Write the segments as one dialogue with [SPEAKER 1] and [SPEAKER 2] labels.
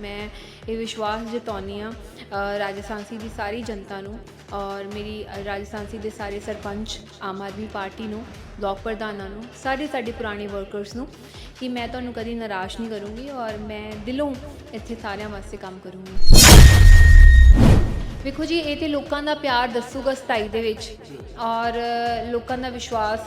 [SPEAKER 1] ਮੈਂ ਇਹ ਵਿਸ਼ਵਾਸ ਜਤਾਉਂਦੀ ਹਾਂ ਅ, ਰਾਜਸਥਾਨਸੀ ਦੀ ਸਾਰੀ ਜਨਤਾ ਨੂੰ ਔਰ ਮੇਰੀ ਅ, ਰਾਜਸਥਾਨਸੀ ਦੇ ਸਾਰੇ ਸਰਪੰਚ ਆਮ ਆਦਮੀ ਪਾਰਟੀ ਨੂੰ ਬਲਾਕ ਪ੍ਰਧਾਨਾਂ ਨੂੰ ਸਾਰੇ ਸਾਡੇ ਪੁਰਾਣੇ ਵਰਕਰਸ ਨੂੰ ਕਿ ਮੈਂ ਤੁਹਾਨੂੰ ਕਦੀ ਨਿਰਾਸ਼ ਨਹੀਂ ਕਰੂੰਗੀ ਔਰ ਮੈਂ ਦਿਲੋਂ ਇੱਥੇ ਸਾਰਿਆਂ ਵਾਸਤੇ ਕੰਮ ਕਰੂੰਗੀ। ਵੇਖੋ ਜੀ ਇਹ ਤੇ ਲੋਕਾਂ ਦਾ ਪਿਆਰ ਦੱਸੂਗਾ 27 ਦੇ ਵਿੱਚ ਔਰ ਲੋਕਾਂ ਦਾ ਵਿਸ਼ਵਾਸ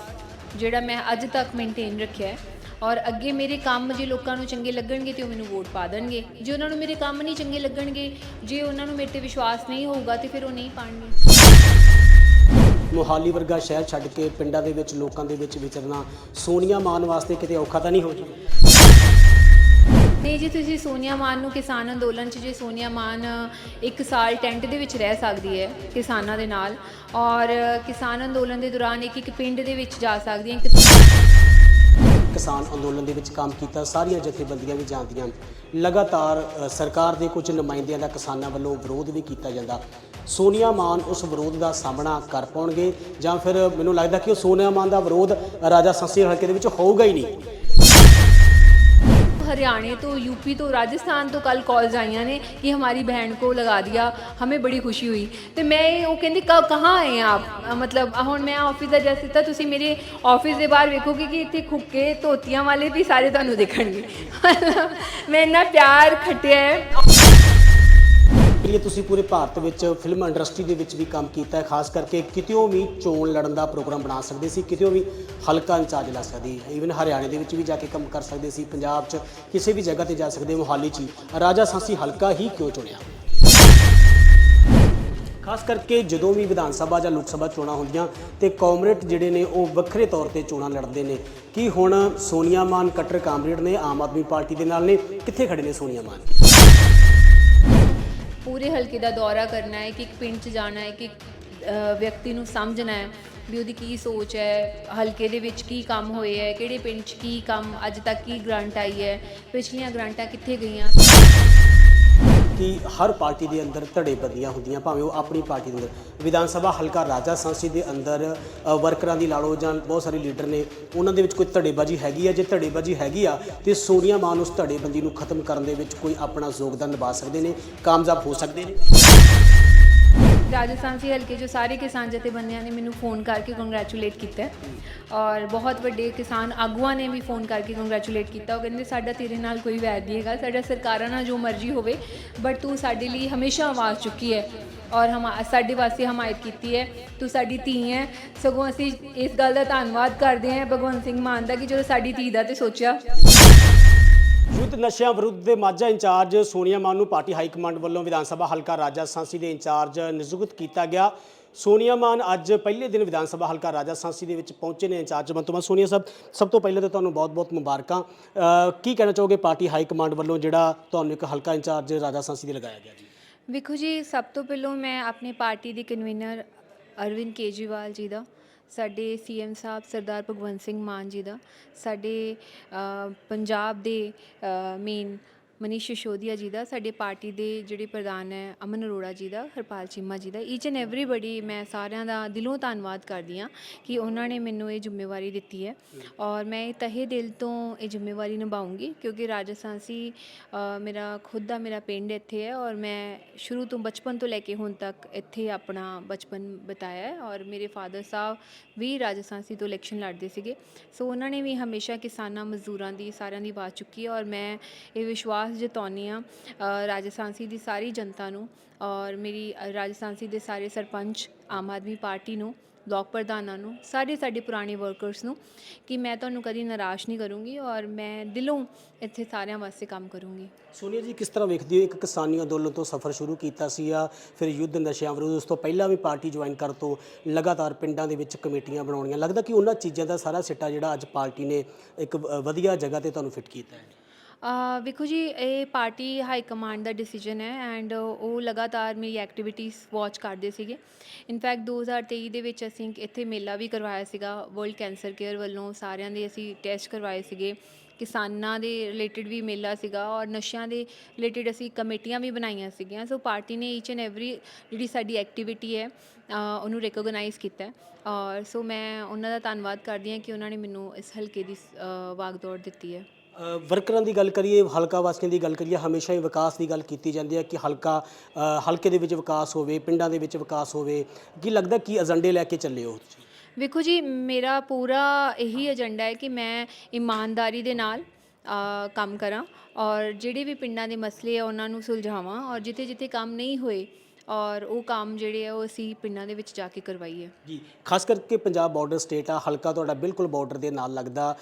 [SPEAKER 1] ਜਿਹੜਾ ਮੈਂ ਅੱਜ ਤੱਕ ਮੇਨਟੇਨ ਰੱਖਿਆ ਹੈ। ਔਰ ਅੱਗੇ ਮੇਰੇ ਕੰਮ ਜੇ ਲੋਕਾਂ ਨੂੰ ਚੰਗੇ ਲੱਗਣਗੇ ਤੇ ਉਹ ਮੈਨੂੰ ਵੋਟ ਪਾ ਦੇਣਗੇ। ਜੇ ਉਹਨਾਂ ਨੂੰ ਮੇਰੇ ਕੰਮ ਨਹੀਂ ਚੰਗੇ ਲੱਗਣਗੇ ਜੇ ਉਹਨਾਂ ਨੂੰ ਮੇਰੇ ਤੇ ਵਿਸ਼ਵਾਸ ਨਹੀਂ ਹੋਊਗਾ ਤੇ ਫਿਰ ਉਹ ਨਹੀਂ ਪਾਣਗੇ।
[SPEAKER 2] ਮੋਹਾਲੀ ਵਰਗਾ ਸ਼ਹਿਰ ਛੱਡ ਕੇ ਪਿੰਡਾਂ ਦੇ ਵਿੱਚ ਲੋਕਾਂ ਦੇ ਵਿੱਚ ਵਿਚਰਨਾ ਸੋਨੀਆ ਮਾਨ ਵਾਸਤੇ ਕਿਤੇ ਔਖਾ ਤਾਂ ਨਹੀਂ ਹੋ ਜਾਊਗਾ
[SPEAKER 1] ਨਹੀਂ ਜੀ ਤੁਸੀਂ ਸੋਨੀਆ ਮਾਨ ਨੂੰ ਕਿਸਾਨ ਅੰਦੋਲਨ 'ਚ ਜੇ ਸੋਨੀਆ ਮਾਨ ਇੱਕ ਸਾਲ ਟੈਂਟ ਦੇ ਵਿੱਚ ਰਹਿ ਸਕਦੀ ਹੈ ਕਿਸਾਨਾਂ ਦੇ ਨਾਲ ਔਰ ਕਿਸਾਨ ਅੰਦੋਲਨ ਦੇ ਦੌਰਾਨ ਇੱਕ ਇੱਕ ਪਿੰਡ ਦੇ ਵਿੱਚ ਜਾ ਸਕਦੀ ਹੈ।
[SPEAKER 2] ਕਿਸਾਨ ਅੰਦੋਲਨ ਦੇ ਵਿੱਚ ਕੰਮ ਕੀਤਾ, ਸਾਰੀਆਂ ਜਥੇਬੰਦੀਆਂ ਵੀ ਜਾਂਦੀਆਂ ਲਗਾਤਾਰ ਸਰਕਾਰ ਦੇ ਕੁਝ ਨੁਮਾਇੰਦਿਆਂ ਦਾ ਕਿਸਾਨਾਂ ਵੱਲੋਂ ਵਿਰੋਧ ਵੀ ਕੀਤਾ ਜਾਂਦਾ। ਸੋਨੀਆ ਮਾਨ ਉਸ ਵਿਰੋਧ ਦਾ ਸਾਹਮਣਾ ਕਰ ਪਾਉਣਗੇ ਜਾਂ ਫਿਰ ਮੈਨੂੰ ਲੱਗਦਾ ਕਿ ਉਹ ਸੋਨੀਆ ਮਾਨ ਦਾ ਵਿਰੋਧ ਰਾਜਾ ਸੰਸੀ ਹਲਕੇ ਦੇ ਵਿੱਚ ਹੋਊਗਾ ਹੀ ਨਹੀਂ।
[SPEAKER 1] हरियाणा तो यूपी ਤੋਂ ਰਾਜਸਥਾਨ ਤੋਂ कल कॉल्स आईया ਨੇ ਕਿ ਹਮਾਰੀ ਭੈਣ को ਲਗਾ ਦਿਆ ਹਮੇ ਬੜੀ ਖੁਸ਼ੀ ਹੋਈ तो ਮੈਂ ਉਹ ਕਹਿੰਦੀ ਕਬ ਕਹਾਂ ਆਏ ਆਪ ਮਤਲਬ ਹੁਣ ਮੈਂ ਆਫਿਸ ਦਾ ਜੈਸੇ ਤਾਂ ਤੁਸੀਂ ਮੇਰੇ ਆਫਿਸ ਦੇ ਬਾਹਰ ਵੇਖੋਗੇ ਕਿ ਇੱਥੇ ਖੁੱਕੇ ਤੋਤੀਆਂ ਵਾਲੇ ਵੀ ਸਾਰੇ ਤੁਹਾਨੂੰ ਦੇਖਣਗੇ ਮੈਂ ਇੰਨਾ ਪਿਆਰ ਖਟਿਆ ਹੈ
[SPEAKER 2] ਲਈ ਤੁਸੀਂ ਪੂਰੇ ਭਾਰਤ ਵਿੱਚ ਫਿਲਮ ਇੰਡਸਟਰੀ ਦੇ ਵਿੱਚ ਵੀ ਕੰਮ ਕੀਤਾ ਹੈ, ਖਾਸ ਕਰਕੇ ਕਿਤਿਓ ਵੀ ਚੋਣ ਲੜਨ ਦਾ ਪ੍ਰੋਗਰਾਮ ਬਣਾ ਸਕਦੇ ਸੀ, ਕਿਤਿਓ ਵੀ ਹਲਕਾ ਇੰਚਾਰਜ ਲੈ ਸਕਦੇ ਈਵਨ ਹਰਿਆਣੇ ਦੇ ਵਿੱਚ ਵੀ ਜਾ ਕੇ ਕੰਮ ਕਰ ਸਕਦੇ ਸੀ, ਪੰਜਾਬ 'ਚ ਕਿਸੇ ਵੀ ਜਗ੍ਹਾ ਤੇ ਜਾ ਸਕਦੇ ਮੋਹਾਲੀ 'ਚ ਹੀ। ਰਾਜਾ ਸਾਂਸੀ ਹਲਕਾ ਹੀ ਕਿਉਂ ਚੁਣਿਆ? ਖਾਸ ਕਰਕੇ ਜਦੋਂ ਵੀ ਵਿਧਾਨ ਸਭਾ ਜਾਂ ਲੋਕ ਸਭਾ ਚੋਣਾਂ ਹੁੰਦੀਆਂ ਤੇ ਕਾਮਰੇਡ ਜਿਹੜੇ ਨੇ, ਉਹ ਵੱਖਰੇ ਤੌਰ ਤੇ ਚੋਣਾਂ ਲੜਦੇ ਨੇ। ਕੀ ਹੁਣ ਸੋਨੀਆ ਮਾਨ, ਕੱਟਰ ਕਾਮਰੇਡ ਨੇ, ਆਮ ਆਦਮੀ ਪਾਰਟੀ ਦੇ ਨਾਲ ਨੇ? ਕਿੱਥੇ ਖੜੇ ਨੇ ਸੋਨੀਆ ਮਾਨ?
[SPEAKER 1] ਪੂਰੇ ਹਲਕੇ ਦਾ ਦੌਰਾ ਕਰਨਾ ਹੈ ਕਿ ਇੱਕ ਪਿੰਡ 'ਚ ਜਾਣਾ ਹੈ ਕਿ ਇੱਕ, ਵਿਅਕਤੀ ਨੂੰ ਸਮਝਣਾ ਹੈ ਵੀ ਉਹਦੀ ਕੀ ਸੋਚ ਹੈ ਹਲਕੇ ਦੇ ਵਿੱਚ ਕੀ ਕੰਮ ਹੋਏ ਹੈ ਕਿਹੜੇ ਪਿੰਡ 'ਚ ਕੀ ਕੰਮ ਅੱਜ ਤੱਕ ਕੀ ਗ੍ਰਾਂਟ ਆਈ ਹੈ ਪਿਛਲੀਆਂ ਗ੍ਰਾਂਟਾਂ ਕਿੱਥੇ ਗਈਆਂ?
[SPEAKER 2] ਕਿ ਹਰ ਪਾਰਟੀ ਦੇ ਅੰਦਰ ਧੜੇਬੰਦੀਆਂ ਹੁੰਦੀਆਂ, ਭਾਵੇਂ ਉਹ ਆਪਣੀ ਪਾਰਟੀ ਦੇ ਅੰਦਰ। ਵਿਧਾਨ ਸਭਾ ਹਲਕਾ ਰਾਜਾ ਸੰਸਦੀ ਦੇ ਅੰਦਰ ਵਰਕਰਾਂ ਦੀ ਲਾ ਲਓ ਜਾਂ ਬਹੁਤ ਸਾਰੇ ਲੀਡਰ ਨੇ, ਉਹਨਾਂ ਦੇ ਵਿੱਚ ਕੋਈ ਧੜੇਬਾਜ਼ੀ ਹੈਗੀ ਆ? ਜੇ ਧੜੇਬਾਜ਼ੀ ਹੈਗੀ ਆ, ਤੇ ਸੋਨੀਆ ਮਾਨ ਉਸ ਧੜੇਬੰਦੀ ਨੂੰ ਖਤਮ ਕਰਨ ਦੇ ਵਿੱਚ ਕੋਈ ਆਪਣਾ ਯੋਗਦਾਨ ਨਿਭਾ ਸਕਦੇ ਨੇ, ਕਾਮਯਾਬ ਹੋ ਸਕਦੇ ਨੇ?
[SPEAKER 1] ਰਾਜਸਥਾਨ ਸੀ ਹਲਕੇ ਜੋ ਸਾਰੇ ਕਿਸਾਨ ਜਥੇਬੰਦੀਆਂ ਨੇ ਮੈਨੂੰ ਫੋਨ ਕਰਕੇ ਕੰਗ੍ਰੈਚੁਲੇਟ ਕੀਤਾ ਹੈ। ਔਰ ਬਹੁਤ ਵੱਡੇ ਕਿਸਾਨ ਆਗੂਆਂ ਨੇ ਵੀ ਫੋਨ ਕਰਕੇ ਕੰਗ੍ਰੈਚੁਲੇਟ ਕੀਤਾ। ਉਹ ਕਹਿੰਦੇ, ਸਾਡਾ ਤੇਰੇ ਨਾਲ ਕੋਈ ਵੈਰ ਨਹੀਂ ਹੈਗਾ। ਸਾਡਾ ਸਰਕਾਰਾਂ ਨਾਲ ਜੋ ਮਰਜ਼ੀ ਹੋਵੇ ਬਟ ਤੂੰ ਸਾਡੇ ਲਈ ਹਮੇਸ਼ਾ ਆਵਾਜ਼ ਚੁੱਕੀ ਹੈ ਔਰ ਹਮ, ਸਾਡੇ ਵਾਸਤੇ ਹਮਾਇਤ ਕੀਤੀ ਹੈ। ਤੂੰ ਸਾਡੀ ਧੀ ਹੈ। ਸਗੋਂ ਅਸੀਂ ਇਸ ਗੱਲ ਦਾ ਧੰਨਵਾਦ ਕਰਦੇ ਹਾਂ ਭਗਵੰਤ ਸਿੰਘ ਮਾਨ ਦਾ ਕਿ ਜਦੋਂ ਸਾਡੀ ਧੀ ਦਾ ਤੇ ਸੋਚਿਆ
[SPEAKER 2] ਯੁੱਧ ਨਸ਼ਿਆਂ ਵਿਰੁੱਧ ਦੇ ਮਾਝਾ ਇੰਚਾਰਜ ਸੋਨੀਆ ਮਾਨ ਨੂੰ ਪਾਰਟੀ ਹਾਈ ਕਮਾਂਡ ਵੱਲੋਂ ਵਿਧਾਨ ਸਭਾ ਹਲਕਾ ਰਾਜਾ ਸਾਂਸੀ ਦੇ ਇੰਚਾਰਜ ਨਿਯੁਕਤ ਕੀਤਾ ਗਿਆ। ਸੋਨੀਆ ਮਾਨ ਅੱਜ ਪਹਿਲੇ ਦਿਨ ਵਿਧਾਨ ਸਭਾ ਹਲਕਾ ਰਾਜਾ ਸਾਂਸੀ ਦੇ ਵਿੱਚ ਪਹੁੰਚੇ ਨੇ ਇੰਚਾਰਜ। ਬਣ ਤੋਂ ਬਾਅਦ ਸੋਨੀਆ ਸਾਹਿਬ, ਸਭ ਤੋਂ ਪਹਿਲਾਂ ਤਾਂ ਤੁਹਾਨੂੰ ਬਹੁਤ-ਬਹੁਤ ਮੁਬਾਰਕਾਂ। ਅਹ, ਕੀ ਕਹਿਣਾ ਚਾਹੋਗੇ ਪਾਰਟੀ ਹਾਈ ਕਮਾਂਡ ਵੱਲੋਂ ਜਿਹੜਾ ਤੁਹਾਨੂੰ ਇੱਕ ਹਲਕਾ ਇੰਚਾਰਜ ਰਾਜਾ ਸਾਂਸੀ ਦੇ ਲਗਾਇਆ ਗਿਆ ਜੀ?
[SPEAKER 1] ਵੇਖੋ ਜੀ, ਸਭ ਤੋਂ ਪਹਿਲਾਂ ਮੈਂ ਆਪਣੀ ਪਾਰਟੀ ਦੇ ਕਨਵੀਨਰ ਅਰਵਿੰਦ ਕੇਜਰੀਵਾਲ ਜੀ ਦਾ ਸਾਡੇ ਸੀਐਮ ਸਾਹਿਬ ਸਰਦਾਰ ਭਗਵੰਤ ਸਿੰਘ ਮਾਨ ਜੀ ਦਾ ਸਾਡੇ ਪੰਜਾਬ ਦੇ ਮੇਨ ਮਨੀਸ਼ ਸਿਸੋਦੀਆ ਜੀ ਦਾ, ਸਾਡੇ ਪਾਰਟੀ ਦੇ ਜਿਹੜੇ ਪ੍ਰਧਾਨ ਹੈ, ਅਮਨ ਅਰੋੜਾ ਜੀ ਦਾ, ਹਰਪਾਲ ਚੀਮਾ ਜੀ ਦਾ ਈਚ ਐਂਡ ਐਵਰੀਬਡੀ ਮੈਂ ਸਾਰਿਆਂ ਦਾ ਦਿਲੋਂ ਧੰਨਵਾਦ ਕਰਦੀ ਹਾਂ ਕਿ ਉਹਨਾਂ ਨੇ ਮੈਨੂੰ ਇਹ ਜ਼ਿੰਮੇਵਾਰੀ ਦਿੱਤੀ ਹੈ। ਔਰ ਮੈਂ ਇਹ ਤਹਿ ਦਿਲ ਤੋਂ ਇਹ ਜ਼ਿੰਮੇਵਾਰੀ ਨਿਭਾਉਂਗੀ ਕਿਉਂਕਿ ਰਾਜਸਥਾਨ ਸੀ ਮੇਰਾ ਖੁਦ ਦਾ ਮੇਰਾ ਪਿੰਡ ਇੱਥੇ ਹੈ ਔਰ ਮੈਂ ਸ਼ੁਰੂ ਤੋਂ ਬਚਪਨ ਤੋਂ ਲੈ ਕੇ ਹੁਣ ਤੱਕ ਇੱਥੇ ਆਪਣਾ ਬਚਪਨ ਬਿਤਾਇਆ ਹੈ ਔਰ ਮੇਰੇ ਫਾਦਰ ਸਾਹਿਬ ਵੀ ਰਾਜਸਥਾਨ ਸੀ ਤੋਂ ਇਲੈਕਸ਼ਨ ਲੜਦੇ ਸੀਗੇ। ਸੋ ਉਹਨਾਂ ਨੇ ਵੀ ਹਮੇਸ਼ਾ ਕਿਸਾਨਾਂ ਮਜ਼ਦੂਰਾਂ ਦੀ ਸਾਰਿਆਂ ਦੀ ਆਵਾਜ਼ ਚੁੱਕੀ ਹੈ ਔਰ ਮੈਂ ਇਹ ਵਿਸ਼ਵਾਸ ਜਤਾਉਂਦੀ ਹਾਂ ਅ, ਰਾਜਸਥਾਨ ਸੀ ਦੀ ਸਾਰੀ ਜਨਤਾ ਨੂੰ ਔਰ ਮੇਰੀ ਅ, ਰਾਜਸਥਾਨ ਸੀ ਦੇ ਸਾਰੇ ਸਰਪੰਚ ਆਮ ਆਦਮੀ ਪਾਰਟੀ ਨੂੰ ਬਲਾਕ ਪ੍ਰਧਾਨਾਂ ਨੂੰ ਸਾਰੇ ਸਾਡੇ ਪੁਰਾਣੇ ਵਰਕਰਸ ਨੂੰ ਕਿ ਮੈਂ ਤੁਹਾਨੂੰ ਕਦੀ ਨਿਰਾਸ਼ ਨਹੀਂ ਕਰੂੰਗੀ ਔਰ ਮੈਂ ਦਿਲੋਂ ਇੱਥੇ ਸਾਰਿਆਂ ਵਾਸਤੇ ਕੰਮ ਕਰੂੰਗੀ।
[SPEAKER 2] ਸੋਨੀਆ ਜੀ ਕਿਸ ਤਰ੍ਹਾਂ ਵੇਖਦੀ ਹੋ ਇੱਕ ਕਿਸਾਨੀ ਅੰਦੋਲਨ ਤੋਂ ਸਫ਼ਰ ਸ਼ੁਰੂ ਕੀਤਾ ਸੀ ਆ ਫਿਰ ਯੁੱਧ ਨਸ਼ਿਆਂ ਵਿਰੁੱਧ ਉਸ ਤੋਂ ਪਹਿਲਾਂ ਵੀ ਪਾਰਟੀ ਜੁਆਇਨ ਕਰ ਤੋਂ ਲਗਾਤਾਰ ਪਿੰਡਾਂ ਦੇ ਵਿੱਚ ਕਮੇਟੀਆਂ ਬਣਾਉਣੀਆਂ ਲੱਗਦਾ ਕਿ ਉਹਨਾਂ ਚੀਜ਼ਾਂ ਦਾ ਸਾਰਾ ਸਿੱਟਾ ਜਿਹੜਾ ਅੱਜ ਪਾਰਟੀ ਨੇ ਇੱਕ ਵਧੀਆ ਜਗ੍ਹਾ ਤੇ ਤੁਹਾਨੂੰ ਫਿੱਟ ਕੀਤਾ ਹੈ?
[SPEAKER 1] ਅ, ਵੇਖੋ ਜੀ ਇਹ ਪਾਰਟੀ ਹਾਈ ਕਮਾਂਡ ਦਾ ਡਿਸੀਜਨ ਹੈ ਐਂਡ ਉਹ ਲਗਾਤਾਰ ਮੇਰੀ ਐਕਟੀਵਿਟੀਜ਼ ਵਾਚ ਕਰਦੇ ਸੀਗੇ। ਇਨਫੈਕਟ 2023 ਦੇ ਵਿੱਚ ਅਸੀਂ ਇੱਥੇ ਮੇਲਾ ਵੀ ਕਰਵਾਇਆ ਸੀਗਾ। ਵਰਲਡ ਕੈਂਸਰ ਕੇਅਰ ਵੱਲੋਂ ਸਾਰਿਆਂ ਦੇ ਅਸੀਂ ਟੈਸਟ ਕਰਵਾਏ ਸੀਗੇ। ਕਿਸਾਨਾਂ ਦੇ ਰਿਲੇਟਡ ਵੀ ਮੇਲਾ ਸੀਗਾ ਔਰ ਨਸ਼ਿਆਂ ਦੇ ਰਿਲੇਟਡ ਅਸੀਂ ਕਮੇਟੀਆਂ ਵੀ ਬਣਾਈਆਂ ਸੀਗੀਆਂ। ਸੋ ਪਾਰਟੀ ਨੇ ਈਚ ਐਂਡ ਐਵਰੀ ਜਿਹੜੀ ਸਾਡੀ ਐਕਟੀਵਿਟੀ ਹੈ ਅ, ਉਹਨੂੰ ਰਿਕੋਗਨਾਈਜ਼ ਕੀਤਾ ਹੈ। ਔਰ ਸੋ ਮੈਂ ਉਹਨਾਂ ਦਾ ਧੰਨਵਾਦ ਕਰਦੀ ਹਾਂ ਕਿ ਉਹਨਾਂ ਨੇ ਮੈਨੂੰ ਇਸ ਹਲਕੇ ਦੀ ਅ, ਵਾਗਦੌੜ ਦਿੱਤੀ ਹੈ।
[SPEAKER 2] ਵਰਕਰਾਂ ਦੀ ਗੱਲ ਕਰੀਏ, ਹਲਕਾ ਵਾਸੀਆਂ ਦੀ ਗੱਲ ਕਰੀਏ, ਹਮੇਸ਼ਾ ਹੀ ਵਿਕਾਸ ਦੀ ਗੱਲ ਕੀਤੀ ਜਾਂਦੀ ਹੈ ਕਿ ਹਲਕਾ ਹਲਕੇ ਦੇ ਵਿੱਚ ਵਿਕਾਸ ਹੋਵੇ, ਪਿੰਡਾਂ ਦੇ ਵਿੱਚ ਵਿਕਾਸ ਹੋਵੇ ਕੀ ਲੱਗਦਾ ਕੀ ਏਜੰਡੇ ਲੈ ਕੇ ਚੱਲੇ ਹੋ ਤੁਸੀਂ?
[SPEAKER 1] ਵੇਖੋ ਜੀ, ਮੇਰਾ ਪੂਰਾ ਇਹੀ ਏਜੰਡਾ ਹੈ ਕਿ ਮੈਂ ਇਮਾਨਦਾਰੀ ਦੇ ਨਾਲ ਕੰਮ ਕਰਾਂ ਔਰ ਜਿਹੜੇ ਵੀ ਪਿੰਡਾਂ ਦੇ ਮਸਲੇ ਆ, ਉਹਨਾਂ ਨੂੰ ਸੁਲਝਾਵਾਂ ਔਰ ਜਿੱਥੇ ਜਿੱਥੇ ਕੰਮ ਨਹੀਂ ਹੋਏ ਔਰ ਉਹ ਕੰਮ ਜਿਹੜੇ ਆ ਉਹ ਅਸੀਂ ਪਿੰਡਾਂ ਦੇ ਵਿੱਚ ਜਾ ਕੇ ਕਰਵਾਈਏ।
[SPEAKER 2] ਜੀ ਖਾਸ ਕਰਕੇ ਪੰਜਾਬ ਬਾਰਡਰ ਸਟੇਟ ਆ ਹਲਕਾ ਤੁਹਾਡਾ ਬਿਲਕੁਲ ਬਾਰਡਰ ਦੇ ਨਾਲ ਲੱਗਦਾ।